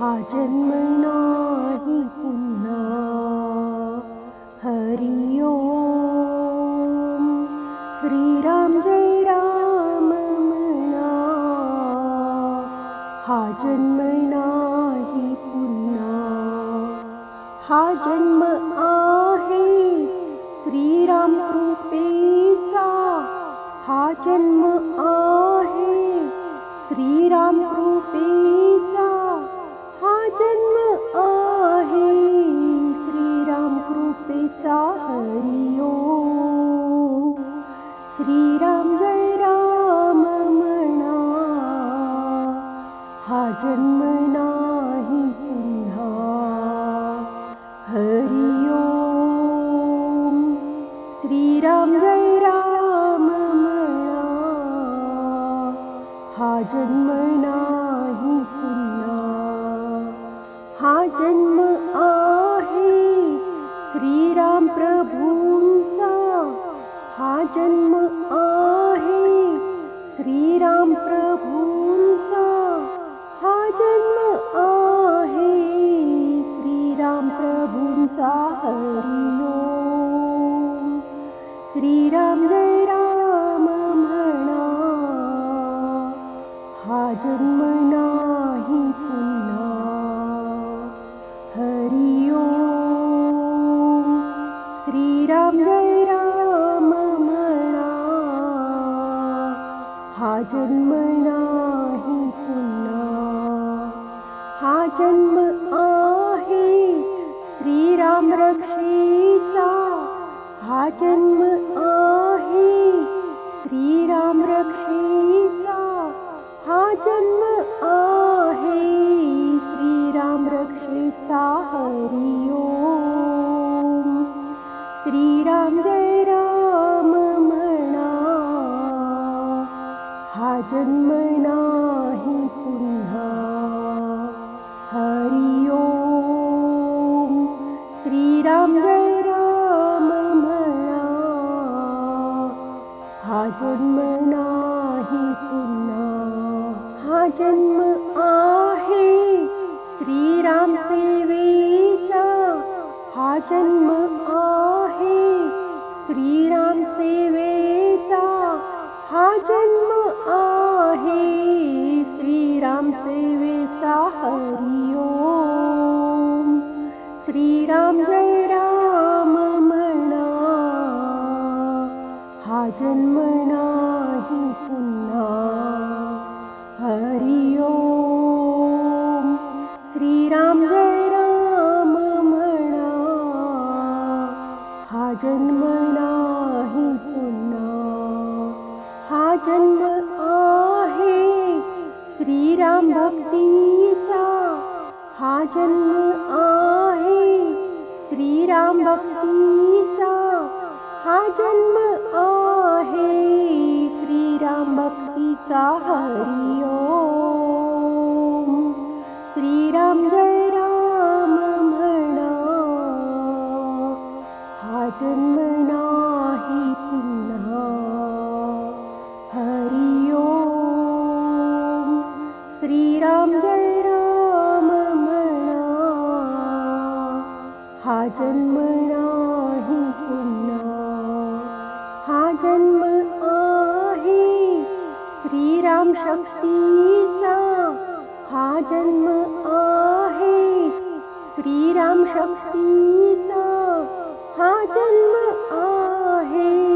जन्म नाही पुन्हा हरि ओम। श्रीराम जय राम म्हणा हा जन्म नाही पुन्हा हा जन्म आहे श्रीराम कृपेचा हा जन्म आहे श्रीराम कृपेचा हरिओ श्रीराम जय राम म्हणा हा जन्म नाही पुन्हा हरि ओम श्रीराम जय राम म्हणा हा जन्म नाही पुन्हा हा जन्म जन्म नाही पुन्हा हा जन्म आहे श्रीराम रक्षेचा. हा जन्म आहे श्रीराम रक्षेचा. हा जन्म आहे श्रीराम रक्षेचा. हरि ओम श्रीराम जय राम. जन्म नाही पुन्हा. हरि ओम श्रीराम जय राम म्हणा हा जन्म नाही पुन्हा. हा जन्म आहे श्रीराम सेवेचा. हा जन्म आहे श्रीराम सेवेचा. हा जन्म सेवेचा हरिओ श्रीराम जय राम म्हणा हा जन्म नाही पुन्हा. हरि ओम श्रीराम जय राम म्हणा हा जन्म नाही पुन्हा. हा जन्म जन्म आहे. श्रीराम भक्तीचा हा जन्म आहे. श्रीराम भक्तीचा हरिओ जन्म नाही पुन्हा हा जन्म आहे श्रीराम शक्तीचा. हा जन्म आहे श्रीराम शक्तीचा. हा जन्म आहे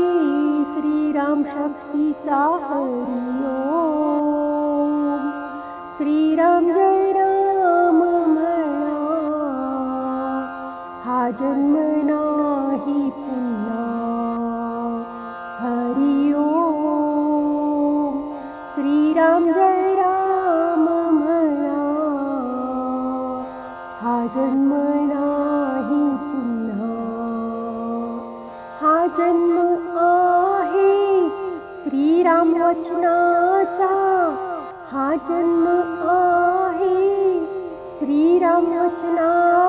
श्रीराम शक्तीचा. हरी जन्म नाही पुन्हा हरि ओम। श्रीराम राम हा जन्म नाही पुन्हा हा जन्म आहे श्रीराम वचनाचा। हा जन्म आहे श्रीराम वचनाचा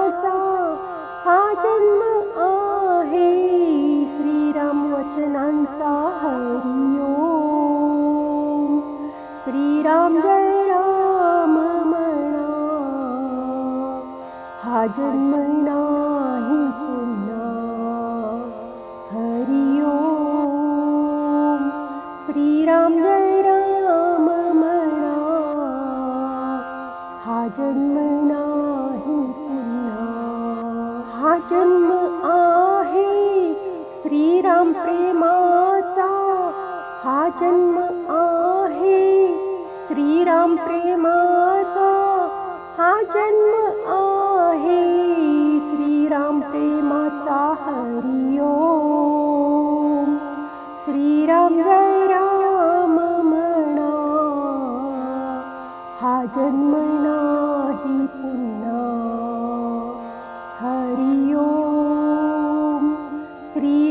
हा जन्म आहे। श्रीराम वचनांचा हरि ओम श्रीराम जय राम म्हणा हा जन्म नाही हा जन्म आहे. श्रीराम प्रेमाचा हा जन्म आहे. श्रीराम प्रेमाचा हा जन्म आहे. श्रीराम प्रेमाचा हरि ओम. श्रीराम जय राम म्हणा हा जन्म नाही पुन्हा.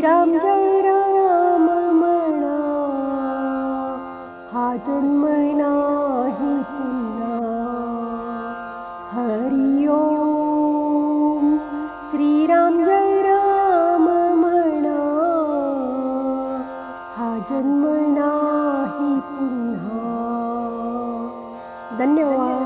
श्रीराम जय राम म्हणा हा जन्म नाही पुन्हा। हरि ओम। श्रीराम जय राम म्हणा हा जन्म नाही पुन्हा। धन्यवाद